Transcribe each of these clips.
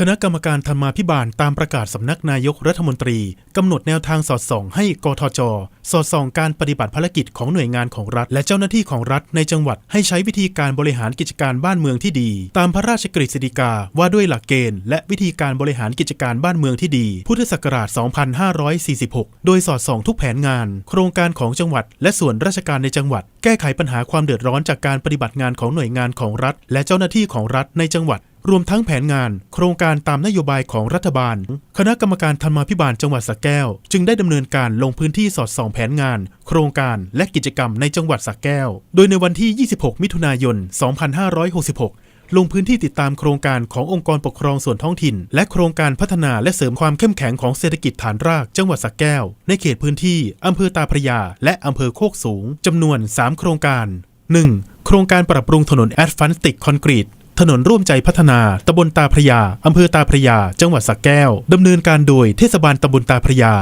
คณะกรรมการธรรมาภิบาลตามประกาศสำนักนายกรัฐมนตรีกำหนดแนวทางสอดส่องให้กทจ สอดส่องการปฏิบัติภารกิจของหน่วยงานของรัฐ และเจ้าหน้าที่ของรัฐในจังหวัดให้ใช้วิธีการบริหารกิจการบ้านเมืองที่ดี ตามพระราชกฤษฎีกาว่าด้วยหลักเกณฑ์ และวิธีการบริหารกิจการบ้านเมืองที่ดี พุทธศักราช 2546 โดยสอดส่องทุกแผนงาน โครงการของจังหวัด และส่วนราชการในจังหวัด แก้ไขปัญหาความเดือดร้อนจากการปฏิบัติงานของหน่วยงานของรัฐ และเจ้าหน้าที่ของรัฐในจังหวัด รวมทั้งแผนงาน โครงการตามนโยบายของรัฐบาล คณะกรรมการธรรมาภิบาลจังหวัดสระแก้ว จึงได้ดำเนินการลงพื้นที่สอดส่องแผนงาน โครงการและกิจกรรมในจังหวัดสระแก้ว โดยในวันที่ 26 มิถุนายน 2566ลงพื้นที่ติดตามโครงการขององค์กรปกครองส่วนท้องถิ่น และโครงการพัฒนาและเสริมความเข้มแข็งของเศรษฐกิจฐานรากจังหวัดสระแก้ว ในเขตพื้นที่อำเภอตาพระยา และอำเภอโคกสูงจำนวน 3 โครงการ 1. โครงการปรับปรุงถนนแอดฟันติกคอนกรีต ถนนร่วมใจพัฒนา ตำบลตาพระยา อำเภอตาพระยา จังหวัดสระแก้ว ดำเนินการโดยเทศบาลตำบลตาพระยา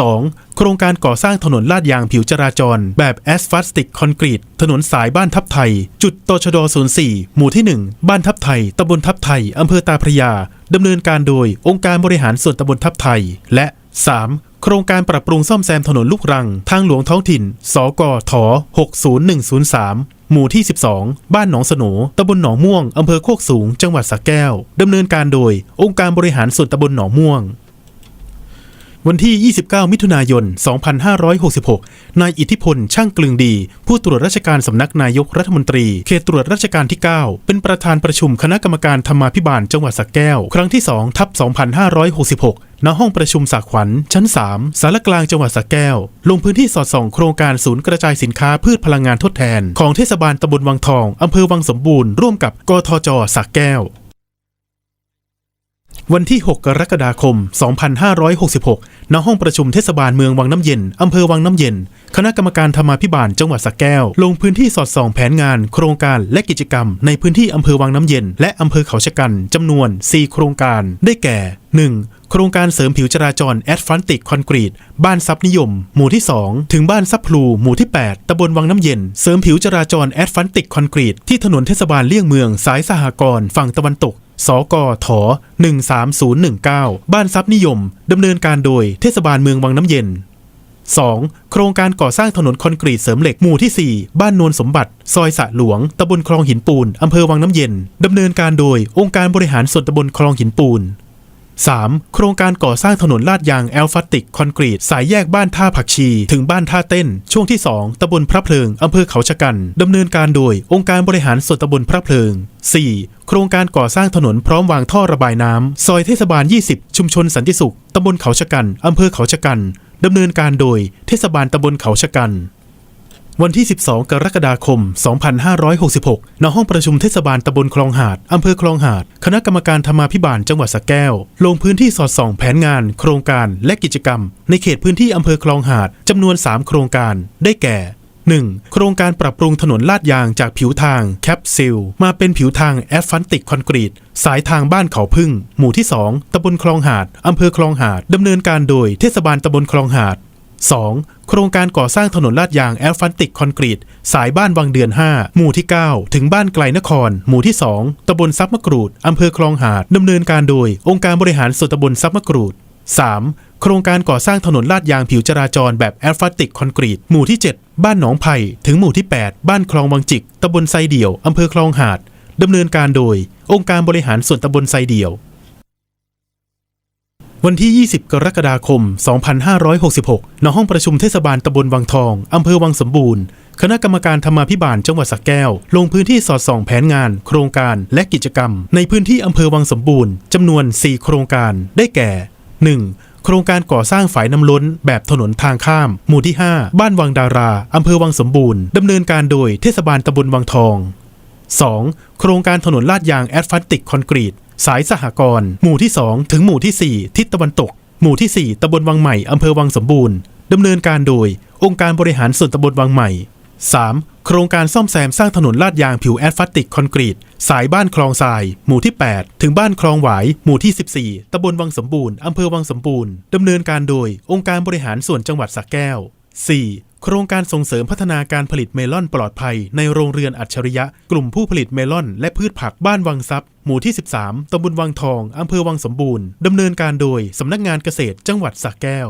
2. โครงการก่อสร้างถนนลาดยางผิวจราจร แบบแอสฟัลติกคอนกรีต ถนนสายบ้านทับไทย จุดตชด 04 หมู่ที่ 1 บ้านทับไทย ตำบลทับไทย อำเภอตาพระยา ดำเนินการโดยองค์การบริหารส่วนตำบลทับไทย และ 3. โครงการปรับปรุงซ่อมแซมถนนลูกรัง ทางหลวงท้องถิ่น สกท60103 หมู่ที่ 12 บ้านหนองสโหนตำบลหนองม่วง อำเภอโคกสูง จังหวัดสระแก้ว ดำเนินการโดย องค์การบริหารส่วนตำบลหนองม่วง วันที่ 29 มิถุนายน 2566 นายอิทธิพล ช่างกลึงดี ผู้ตรวจราชการสำนักนายกรัฐมนตรี เขตตรวจราชการที่ 9 เป็นประธานประชุมคณะกรรมการธรรมาภิบาลจังหวัดสระแก้ว ครั้งที่ 2 ทับ 2566 ณห้องประชุมสาขวัญชั้น 3 สารกลางจังหวัดสระแก้ว ลงพื้นที่สอดส่องโครงการศูนย์กระจายสินค้าพืชพลังงานทดแทน ของเทศบาลตำบลวังทองอำเภอวังสมบูรณ์ร่วมกับกทจสระแก้ว วันที่ 6 กรกฎาคม 2566 ณ ห้องประชุมเทศบาลเมืองวังน้ำเย็นอำเภอวังน้ำเย็น คณะกรรมการธรรมาภิบาลจังหวัดสระแก้ว ลงพื้นที่สอดส่องแผนงาน โครงการและกิจกรรม ในพื้นที่อำเภอวังน้ำเย็น และอำเภอเขาชะกันจำนวน 4 โครงการ ได้แก่ 1. โครงการเสริมผิวจราจรแอดฟันติกคอนกรีตบ้านซับนิยม หมู่ที่ 2 ถึงบ้านซับพลู หมู่ที่ 8ตำบลวังน้ำเย็น เสริมผิวจราจรแอดฟันติกคอนกรีตที่ถนนเทศบาลเลี่ยงเมืองสายสหกรณ์ฝั่งตะวันตก สกท13019 บ้านทรัพย์นิยมดำเนินการโดยเทศบาลเมืองวังน้ำเย็น 2. โครงการก่อสร้างถนนคอนกรีตเสริมเหล็กหมู่ที่ 4 บ้านนวลสมบัติ ซอยสะหลวง ตำบลคลองหินปูน อำเภอวังน้ำเย็น ดำเนินการโดยองค์การบริหารส่วนตำบลคลองหินปูน 3. โครงการก่อสร้างถนนลาดยางแอลฟัตติกคอนกรีต สายแยกบ้านท่าผักชี ถึงบ้านท่าเต้น ช่วงที่ 2ตำบลพระเพลิงอำเภอเขาชะกันดำเนินการโดยองค์การบริหารส่วนตำบลพระเพลิง 4. โครงการก่อสร้างถนนพร้อมวางท่อระบายน้ำซอยเทศบาล 20 ชุมชนสันติสุขตำบลเขาชะกันอำเภอเขาชะกันดำเนินการโดยเทศบาลตำบลเขาชะกัน วันที่ 12 กรกฎาคม 2566 ณ ห้องประชุมเทศบาลตำบลคลองหาด อำเภอคลองหาด คณะกรรมการธรรมาภิบาลจังหวัดสระแก้ว ลงพื้นที่สอดส่องแผนงาน โครงการและกิจกรรม ในเขตพื้นที่อำเภอคลองหาด จำนวน 3 โครงการ ได้แก่ 1. โครงการปรับปรุงถนนลาดยางจากผิวทางแคปซิลมาเป็นผิวทางแอสฟันติกคอนกรีต สายทางบ้านเขาพึ่ง หมู่ที่ 2 ตำบลคลองหาด อำเภอคลองหาด ดำเนินการโดยเทศบาลตำบลคลองหาด 2. โครงการก่อสร้างถนนลาดยางแอสฟันติกคอนกรีต สายบ้านวังเดือน 5 หมู่ที่ 9 ถึงบ้านไกลนคร หมู่ที่ 2ตำบลซับมะกรูดอำเภอคลองหาดดำเนินการโดย องค์การบริหารส่วนตำบลซับมะกรูด 3. โครงการก่อสร้างถนนลาดยางผิวจราจรแบบแอสฟัลติกคอนกรีต หมู่ที่ 7 บ้านหนองไผ่ถึงหมู่ที่ 8 บ้านคลองวังจิกตำบลไซเดี่ยวอำเภอคลองหาดดำเนินการโดย องค์การบริหารส่วนตำบลไซเดี่ยว วันที่ 20 กรกฎาคม 2566 ณ ห้องประชุมเทศบาลตำบลวังทอง อำเภอวังสมบูรณ์ คณะกรรมการธรรมาภิบาลจังหวัดสระแก้ว ลงพื้นที่สอดส่องแผนงาน โครงการและกิจกรรม ในพื้นที่อำเภอวังสมบูรณ์ จำนวน 4 โครงการ ได้แก่ 1. โครงการก่อสร้างฝายน้ำล้น แบบถนนทางข้าม หมู่ที่ 5 บ้านวังดารา อำเภอวังสมบูรณ์ ดำเนินการโดยเทศบาลตำบลวังทอง 2. โครงการถนนลาดยางแอสฟัลติกคอนกรีต สายสหกรณ์หมู่ที่ 2 ถึงหมู่ที่ 4 ทิศตะวันตก หมู่ที่ 4ตำบลวังใหม่อำเภอวังสมบูรณ์ดำเนินการโดย องค์การบริหารส่วนตำบลวังใหม่ 3. โครงการซ่อมแซมสร้างถนนลาดยางผิวแอสฟัลติกคอนกรีต สายบ้านคลองทราย หมู่ที่ 8 ถึงบ้านคลองหวาย หมู่ที่ 14ตำบลวังสมบูรณ์อำเภอวังสมบูรณ์ดำเนินการโดย องค์การบริหารส่วนจังหวัดสระแก้ว 4. โครงการส่งเสริมพัฒนาการผลิตเมลอนปลอดภัย ในโรงเรือนอัจฉริยะ กลุ่มผู้ผลิตเมลอน และพืชผักบ้านวังทรัพย์หมู่ที่ 13 ตำบลวังทอง อำเภอวังสมบูรณ์ ดำเนินการโดย สำนักงานเกษตรจังหวัดสระแก้ว